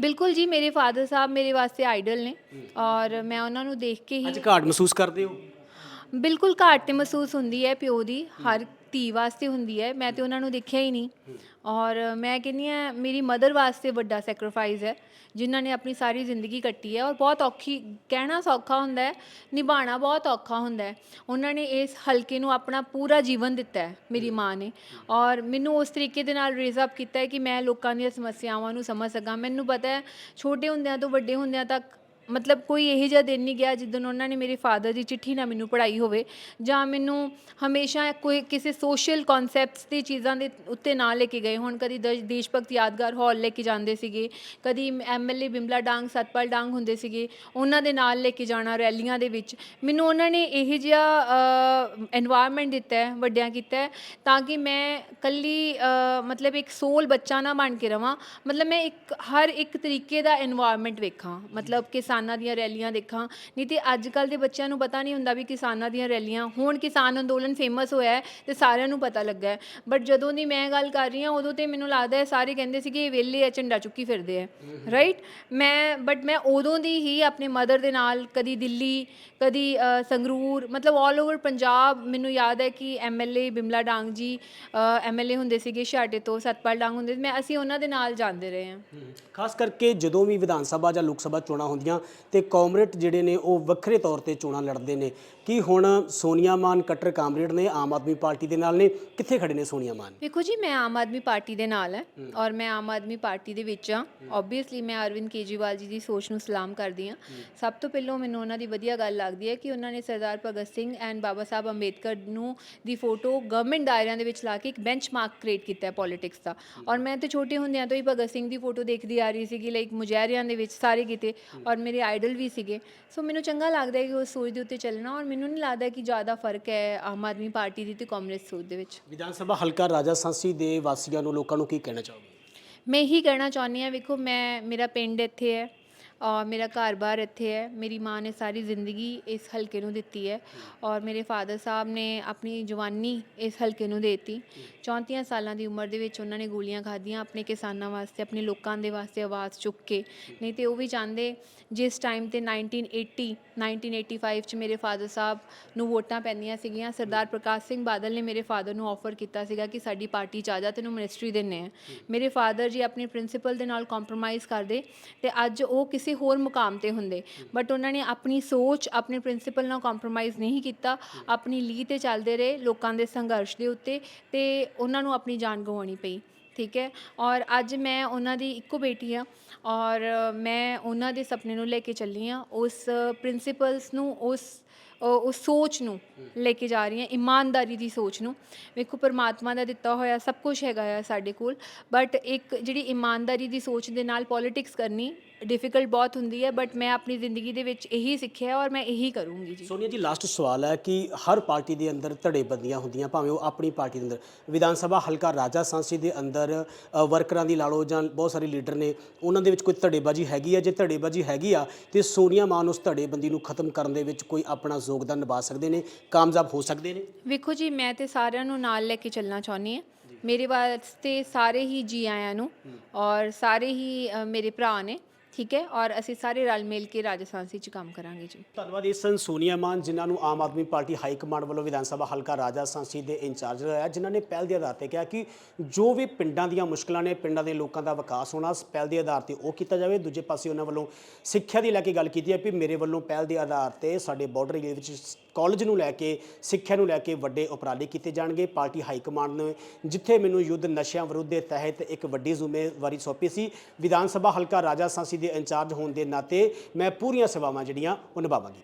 [SPEAKER 1] ਬਿਲਕੁਲ ਜੀ ਮੇਰੇ ਫਾਦਰ ਸਾਹਿਬ ਮੇਰੇ ਵਾਸਤੇ ਆਈਡਲ ਨੇ ਔਰ ਮੈਂ ਉਹਨਾਂ ਨੂੰ ਦੇਖ ਕੇ ਹੀ
[SPEAKER 2] ਅੱਜ ਘਾਟ ਮਹਿਸੂਸ ਕਰਦੇ ਹੋ?
[SPEAKER 1] ਬਿਲਕੁਲ ਘਾਟ ਤੇ ਮਹਿਸੂਸ ਹੁੰਦੀ ਹੈ ਪਿਓ ਦੀ, ਹਰ ਧੀ ਵਾਸਤੇ ਹੁੰਦੀ ਹੈ, ਮੈਂ ਤੇ ਉਹਨਾਂ ਨੂੰ ਦੇਖਿਆ ਹੀ ਨਹੀਂ। ਔਰ ਮੈਂ ਕਹਿੰਦੀ ਹਾਂ, ਮੇਰੀ ਮਦਰ ਵਾਸਤੇ ਵੱਡਾ ਸੈਕਰੀਫਾਈਸ ਹੈ, ਜਿਨ੍ਹਾਂ ਨੇ ਆਪਣੀ ਸਾਰੀ ਜ਼ਿੰਦਗੀ ਕੱਟੀ ਹੈ ਔਰ ਬਹੁਤ ਔਖੀ, ਕਹਿਣਾ ਸੌਖਾ ਹੁੰਦਾ ਹੈ, ਨਿਭਾਉਣਾ ਬਹੁਤ ਔਖਾ ਹੁੰਦਾ ਹੈ। ਉਹਨਾਂ ਨੇ ਇਸ ਹਲਕੇ ਨੂੰ ਆਪਣਾ ਪੂਰਾ ਜੀਵਨ ਦਿੱਤਾ ਹੈ, ਮੇਰੀ ਮਾਂ ਨੇ। ਔਰ ਮੈਨੂੰ ਉਸ ਤਰੀਕੇ ਦੇ ਨਾਲ ਰੇਜ਼ ਅਪ ਕੀਤਾ ਹੈ ਕਿ ਮੈਂ ਲੋਕਾਂ ਦੀਆਂ ਸਮੱਸਿਆਵਾਂ ਨੂੰ ਸਮਝ ਸਕਾਂ। ਮੈਨੂੰ ਪਤਾ ਹੈ, ਛੋਟੇ ਹੁੰਦਿਆਂ ਤੋਂ ਵੱਡੇ ਹੁੰਦਿਆਂ ਤੱਕ ਮਤਲਬ ਕੋਈ ਇਹੋ ਜਿਹਾ ਦਿਨ ਨਹੀਂ ਗਿਆ ਜਿੱਦਣ ਉਹਨਾਂ ਨੇ ਮੇਰੇ ਫਾਦਰ ਦੀ ਚਿੱਠੀ ਨਾ ਮੈਨੂੰ ਪੜ੍ਹਾਈ ਹੋਵੇ ਜਾਂ ਮੈਨੂੰ ਹਮੇਸ਼ਾ ਕੋਈ ਕਿਸੇ ਸੋਸ਼ਲ ਕਨਸੈਪਟਸ ਦੀ ਚੀਜ਼ਾਂ ਦੇ ਉੱਤੇ ਨਾ ਲੈ ਕੇ ਗਏ ਹੁਣ। ਕਦੀ ਦਸ਼- ਦੇਸ਼ ਭਗਤ ਯਾਦਗਾਰ ਹਾਲ ਲੈ ਕੇ ਜਾਂਦੇ ਸੀਗੇ, ਕਦੀ ਐਮਐਲਏ ਬਿਮਲਾ ਡਾਂਗ, ਸਤਪਾਲ ਡਾਂਗ ਹੁੰਦੇ ਸੀਗੇ, ਉਹਨਾਂ ਦੇ ਨਾਲ ਲੈ ਕੇ ਜਾਣਾ ਰੈਲੀਆਂ ਦੇ ਵਿੱਚ। ਮੈਨੂੰ ਉਹਨਾਂ ਨੇ ਇਹੋ ਜਿਹਾ এনवायरमेंट ਦਿੱਤਾ ਹੈ, ਵੱਡਿਆਂ ਕੀਤਾ ਹੈ, ਤਾਂ ਕਿ ਮੈਂ ਕੱਲੀ ਮਤਲਬ ਇੱਕ ਸੋਲ ਬੱਚਾ ਨਾ ਬਣ ਕੇ ਰਵਾਂ। ਮਤਲਬ ਮੈਂ ਇੱਕ, ਹਰ ਇੱਕ ਤਰੀਕੇ ਦਾ এনवायरमेंट ਵੇਖਾਂ। ਮਤਲਬ ਕਿ ਕਿਸਾਨਾਂ ਦੀਆਂ ਰੈਲੀਆਂ ਦੇਖਾਂ। ਨਹੀਂ ਤੇ ਅੱਜ ਕੱਲ ਦੇ ਬੱਚਿਆਂ ਨੂੰ ਪਤਾ ਨਹੀਂ ਹੁੰਦਾ ਵੀ ਕਿਸਾਨਾਂ ਦੀਆਂ ਰੈਲੀਆਂ, ਹੁਣ ਕਿਸਾਨ ਅੰਦੋਲਨ ਫੇਮਸ ਹੋਇਆ ਹੈ ਤੇ ਸਾਰਿਆਂ ਨੂੰ ਪਤਾ ਲੱਗਾ ਹੈ। ਬਟ ਜਦੋਂ ਦੀ ਮੈਂ ਗੱਲ ਕਰ ਰਹੀ ਹਾਂ, ਉਦੋਂ ਤੇ ਮੈਨੂੰ ਲੱਗਦਾ ਹੈ ਸਾਰੇ ਕਹਿੰਦੇ ਸੀ ਕਿ ਇਹ ਵਿਹਲੇ ਆ ਝੰਡਾ ਚੁੱਕੀ ਫਿਰਦੇ ਆ ਰਾਈਟ ਮੈਂ ਬਟ ਮੈਂ ਉਦੋਂ ਦੀ ਹੀ ਆਪਣੇ ਮਦਰ ਦੇ ਨਾਲ ਕਦੀ ਦਿੱਲੀ, ਕਦੀ ਸੰਗਰੂਰ, ਮਤਲਬ 올 ਓਵਰ ਪੰਜਾਬ ਮੈਨੂੰ ਯਾਦ ਹੈ ਕਿ ਐਮਐਲਏ ਬਿਮਲਾ ਡਾਂਗ ਜੀ ਐਮਐਲਏ ਹੁੰਦੇ ਸੀਗੇ ਛਾਟੇ ਤੋਂ, ਸਤਪਾਲ ਡਾਂਗ ਹੁੰਦੇ ਸੀ, ਮੈਂ, ਅਸੀਂ ਉਹਨਾਂ ਦੇ ਨਾਲ ਜਾਂਦੇ ਰਹੇ ਹਾਂ,
[SPEAKER 2] ਖਾਸ ਕਰਕੇ ਜਦੋਂ ਵੀ ਵਿਧਾਨ ਸਭਾ ਜਾਂ ਲੋਕ ਸਭਾ ਚੋਣਾਂ ਹੁੰਦੀਆਂ ਤੇ ਕਾਮਰੇਡ ਜਿਹੜੇ ਨੇ ਉਹ ਵੱਖਰੇ ਤੌਰ ਤੇ ਚੋਣਾਂ ਲੜਦੇ ਨੇ। ਕੀ ਹੁਣ ਸੋਨੀਆ ਮਾਨ ਕੱਟਰ ਕਾਮਰੇਡ ਨੇ ਆਮ ਆਦਮੀ ਪਾਰਟੀ ਦੇ ਨਾਲ ਨੇ? ਕਿੱਥੇ ਖੜੇ ਨੇ ਸੋਨੀਆ ਮਾਨ?
[SPEAKER 1] ਵੇਖੋ ਜੀ ਮੈਂ ਆਮ ਆਦਮੀ ਪਾਰਟੀ ਦੇ ਨਾਲ ਹੈ ਔਰ ਮੈਂ ਆਮ ਆਦਮੀ ਪਾਰਟੀ ਦੇ ਵਿੱਚ ਹਾਂ। ਆਬਵੀਅਸਲੀ ਮੈਂ ਅਰਵਿੰਦ ਕੇਜਰੀਵਾਲ ਜੀ ਦੀ ਸੋਚ ਨੂੰ ਸਲਾਮ ਕਰਦੀ ਹਾਂ। ਸਭ ਤੋਂ ਪਹਿਲਾਂ ਮੈਨੂੰ ਉਹਨਾਂ ਦੀ ਵਧੀਆ ਗੱਲ ਲੱਗਦੀ ਹੈ ਕਿ ਉਹਨਾਂ ਨੇ ਸਰਦਾਰ ਭਗਤ ਸਿੰਘ ਐਂਡ ਬਾਬਾ ਸਾਹਿਬ ਅੰਬੇਦਕਰ ਨੂੰ ਦੀ ਫੋਟੋ ਗਵਰਨਮੈਂਟ ਦਾਇਰਿਆਂ ਦੇ ਵਿੱਚ ਲਾ ਕੇ ਇੱਕ ਬੈਂਚਮਾਰਕ ਕ੍ਰੀਏਟ ਕੀਤਾ ਹੈ ਪੋਲਿਟਿਕਸ ਦਾ। ਔਰ ਮੈਂ ਤੇ ਛੋਟੇ ਹੁੰਦਿਆਂ ਤੋਂ ਹੀ ਭਗਤ ਸਿੰਘ ਦੀ ਫੋਟੋ ਦੇਖਦੀ ਆ ਰਹੀ ਸੀਗੀ ਲਾਈਕ ਮੁਜ਼ਾਹਰਿਆਂ ਦੇ ਵਿੱਚ ਸਾਰੇ ਕਿਤੇ ਔਰ ਮੇਰੇ ਆਈਡਲ ਵੀ ਸੀਗੇ। ਸੋ ਮੈਨੂੰ ਚੰਗਾ ਲੱਗਦਾ ਹੈ ਕਿ ਉਸ ਸੋਚ ਦੇ ਉੱਤੇ ਚੱਲਣਾ ਔਰ ਮੈਨੂੰ ਨਹੀਂ ਲੱਗਦਾ ਕਿ ਜ਼ਿਆਦਾ ਫ਼ਰਕ ਹੈ ਆਮ ਆਦਮੀ ਪਾਰਟੀ ਦੀ ਤੇ ਕਾਂਗਰਸ ਸੋਚ ਦੇ ਵਿੱਚ।
[SPEAKER 2] ਵਿਧਾਨ ਸਭਾ ਹਲਕਾ ਰਾਜਾ ਸਾਂਸੀ ਦੇ ਵਾਸੀਆਂ ਨੂੰ ਲੋਕਾਂ ਨੂੰ ਕੀ ਕਹਿਣਾ ਚਾਹੋਗੇ?
[SPEAKER 1] ਮੈਂ ਇਹੀ ਕਹਿਣਾ ਚਾਹੁੰਦੀ ਹਾਂ ਵੇਖੋ ਮੈਂ ਮੇਰਾ ਪਿੰਡ ਇੱਥੇ ਹੈ ਔਰ ਮੇਰਾ ਘਰ-ਬਾਰ ਇੱਥੇ ਹੈ। ਮੇਰੀ ਮਾਂ ਨੇ ਸਾਰੀ ਜ਼ਿੰਦਗੀ ਇਸ ਹਲਕੇ ਨੂੰ ਦਿੱਤੀ ਹੈ। ਔਰ ਮੇਰੇ ਫਾਦਰ ਸਾਹਿਬ ਨੇ ਆਪਣੀ ਜਵਾਨੀ ਇਸ ਹਲਕੇ ਨੂੰ ਦੇਤੀ। 34 ਸਾਲਾਂ ਦੀ ਉਮਰ ਦੇ ਵਿੱਚ ਉਹਨਾਂ ਨੇ ਗੋਲੀਆਂ ਖਾਧੀਆਂ ਆਪਣੇ ਕਿਸਾਨਾਂ ਵਾਸਤੇ, ਆਪਣੇ ਲੋਕਾਂ ਦੇ ਵਾਸਤੇ ਆਵਾਜ਼ ਚੁੱਕ ਕੇ। ਨਹੀਂ ਤੇ ਉਹ ਵੀ ਚਾਹੁੰਦੇ, ਜਿਸ ਟਾਈਮ ਤੇ 1980 1985 ਚ ਮੇਰੇ ਫਾਦਰ ਸਾਹਿਬ ਨੂੰ ਵੋਟਾਂ ਪੈਂਦੀਆਂ ਸੀਗੀਆਂ, ਸਰਦਾਰ ਪ੍ਰਕਾਸ਼ ਸਿੰਘ ਬਾਦਲ ਨੇ ਮੇਰੇ ਫਾਦਰ ਨੂੰ ਆਫਰ ਕੀਤਾ ਸੀਗਾ ਕਿ ਸਾਡੀ ਪਾਰਟੀ ਚ ਆ ਜਾ, ਤੈਨੂੰ ਮਿਨਿਸਟਰੀ ਦਿੰਨੇ ਆ ਮੇਰੇ ਫਾਦਰ ਜੀ ਆਪਣੇ ਪ੍ਰਿੰਸੀਪਲ ਦੇ ਨਾਲ ਕੰਪਰੋਮਾਈਜ਼ ਕਰਦੇ ਤੇ ਅੱਜ ਉਹ ਕਿਸ ਕਿਸੇ ਹੋਰ ਮੁਕਾਮ ਤੇ ਹੁੰਦੇ। ਬਟ ਉਹਨਾਂ ਨੇ ਆਪਣੀ ਸੋਚ, ਆਪਣੇ ਪ੍ਰਿੰਸੀਪਲ ਨਾਲ ਕੰਪਰੋਮਾਈਜ਼ ਨਹੀਂ ਕੀਤਾ। ਆਪਣੀ ਲੀ ਤੇ ਚੱਲਦੇ ਰਹੇ ਲੋਕਾਂ ਦੇ ਸੰਘਰਸ਼ ਦੇ ਉੱਤੇ ਤੇ ਉਹਨਾਂ ਨੂੰ ਆਪਣੀ ਜਾਨ ਗਵਾਉਣੀ ਪਈ, ਠੀਕ ਹੈ? ਔਰ ਅੱਜ ਮੈਂ ਉਹਨਾਂ ਦੀ ਇੱਕੋ ਬੇਟੀ ਆ ਔਰ ਮੈਂ ਉਹਨਾਂ ਦੇ ਸੁਪਨੇ ਨੂੰ ਲੈ ਕੇ ਚੱਲੀ ਆ ਉਸ ਪ੍ਰਿੰਸੀਪਲਸ ਨੂੰ, ਉਸ ਅ, ਉਸ ਸੋਚ ਨੂੰ ਲੈ ਕੇ ਜਾ ਰਹੀ ਹਾਂ ਇਮਾਨਦਾਰੀ ਦੀ ਸੋਚ ਨੂੰ। ਵੇਖੋ ਪਰਮਾਤਮਾ ਦਾ ਦਿੱਤਾ ਹੋਇਆ ਸਭ ਕੁਝ ਹੈਗਾ ਆ ਸਾਡੇ ਕੋਲ ਬਟ ਇੱਕ ਜਿਹੜੀ ਇਮਾਨਦਾਰੀ ਦੀ ਸੋਚ ਦੇ ਨਾਲ ਪੋਲਿਟਿਕਸ ਕਰਨੀ ਡਿਫਿਕਲਟ ਬਹੁਤ ਹੁੰਦੀ ਹੈ ਬਟ ਮੈਂ ਆਪਣੀ ਜ਼ਿੰਦਗੀ ਦੇ ਵਿੱਚ ਇਹੀ ਸਿੱਖਿਆ ਔਰ ਮੈਂ ਇਹੀ ਕਰੂੰਗੀ ਜੀ।
[SPEAKER 2] ਸੋਨੀਆ ਜੀ ਲਾਸਟ ਸਵਾਲ ਹੈ ਕਿ ਹਰ ਪਾਰਟੀ ਦੇ ਅੰਦਰ ਧੜੇਬੰਦੀਆਂ ਹੁੰਦੀਆਂ ਭਾਵੇਂ ਉਹ ਆਪਣੀ ਪਾਰਟੀ ਦੇ ਅੰਦਰ। ਵਿਧਾਨ ਸਭਾ ਹਲਕਾ ਰਾਜਾ ਸਾਂਸੀ ਦੇ ਅੰਦਰ ਵਰਕਰਾਂ ਦੀ ਲਾ ਲਓ ਜਾਂ ਬਹੁਤ ਸਾਰੇ ਲੀਡਰ ਨੇ ਉਹਨਾਂ ਦੇ ਵਿੱਚ ਕੋਈ ਧੜੇਬਾਜ਼ੀ ਹੈਗੀ ਆ? ਜੇ ਧੜੇਬਾਜ਼ੀ ਹੈਗੀ ਆ ਤੇ ਸੋਨੀਆ ਮਾਨ ਉਸ ਧੜੇਬੰਦੀ ਨੂੰ ਖਤਮ ਕਰਨ ਦੇ ਵਿੱਚ ਕੋਈ ਆਪਣਾ ਯੋਗਦਾਨ ਨਿਭਾ ਸਕਦੇ ਨੇ ਕਾਮਯਾਬ ਹੋ ਸਕਦੇ ਨੇ।
[SPEAKER 1] ਵੇਖੋ ਜੀ ਮੈਂ ਤੇ ਸਾਰਿਆਂ ਨੂੰ ਨਾਲ ਲੈ ਕੇ ਚੱਲਣਾ ਚਾਹੁੰਦੀ ਹਾਂ। ਮੇਰੇ ਵਾਸਤੇ ਸਾਰੇ ਹੀ ਜੀ ਆਇਆਂ ਨੂੰ ਔਰ ਸਾਰੇ ਹੀ ਅ, ਮੇਰੇ ਭਰਾ ਨੇ। ਠੀਕ ਹੈ, ਔਰ ਅਸੀਂ ਸਾਰੇ ਰਲ ਮਿਲ ਕੇ ਰਾਜਸਥਾਨਸੀ ਚ ਕੰਮ ਕਰਾਂਗੇ ਜੀ।
[SPEAKER 2] ਧੰਨਵਾਦ ਇਹ ਸਨ ਸੋਨੀਆ ਮਾਨ, ਜਿਨ੍ਹਾਂ ਨੂੰ Aam Aadmi party high command ਵੱਲੋਂ ਵਿਧਾਨ ਸਭਾ ਹਲਕਾ ਰਾਜਾ ਸਾਂਸੀ ਦੇ ਇੰਚਾਰਜ ਲਾਇਆ ਜਿਨ੍ਹਾਂ ਨੇ ਪਹਿਲ ਦੇ ਆਧਾਰ ਤੇ ਕਿਹਾ ਕਿ ਜੋ ਵੀ ਪਿੰਡਾਂ ਦੀਆਂ ਮੁਸ਼ਕਲਾਂ ਨੇ, ਪਿੰਡਾਂ ਦੇ ਲੋਕਾਂ ਦਾ ਵਿਕਾਸ ਹੋਣਾ ਪਹਿਲ ਦੇ ਆਧਾਰ ਤੇ ਉਹ ਕੀਤਾ ਜਾਵੇ। ਦੂਜੇ ਪਾਸੇ ਉਹਨਾਂ ਵੱਲੋਂ ਸਿੱਖਿਆ ਦੀ ਲੈ ਕੇ ਗੱਲ ਕੀਤੀ ਹੈ ਕਿ ਮੇਰੇ ਵੱਲੋਂ ਪਹਿਲ ਦੇ ਆਧਾਰ ਤੇ ਸਾਡੇ ਬਾਰਡਰ ਏਰੀਆ ਵਿੱਚ ਕਾਲਜ ਨੂੰ ਲੈ ਕੇ, ਸਿੱਖਿਆ ਨੂੰ ਲੈ ਕੇ ਵੱਡੇ ਉਪਰਾਲੇ ਕੀਤੇ ਜਾਣਗੇ। ਪਾਰਟੀ ਹਾਈ ਕਮਾਂਡ ਨੇ ਜਿੱਥੇ ਮੈਨੂੰ ਯੁੱਧ ਨਸ਼ਿਆਂ ਵਿਰੁੱਧ ਦੇ ਤਹਿਤ ਇੱਕ ਵੱਡੀ ਜ਼ਿੰਮੇਵਾਰੀ ਸੌਂਪੀ ਸੀ। ਵਿਧਾਨ ਸਭਾ ਹਲਕਾ ਰਾਜਾ ਸਾਂਸੀ ਦੇ ਇੰਚਾਰਜ ਹੋਣ ਦੇ ਨਾਤੇ ਮੈਂ ਪੂਰੀਆਂ ਸੇਵਾਵਾਂ ਜਿਹੜੀਆਂ, ਉਹ ਨਿਭਾਵਾਂਗੀ।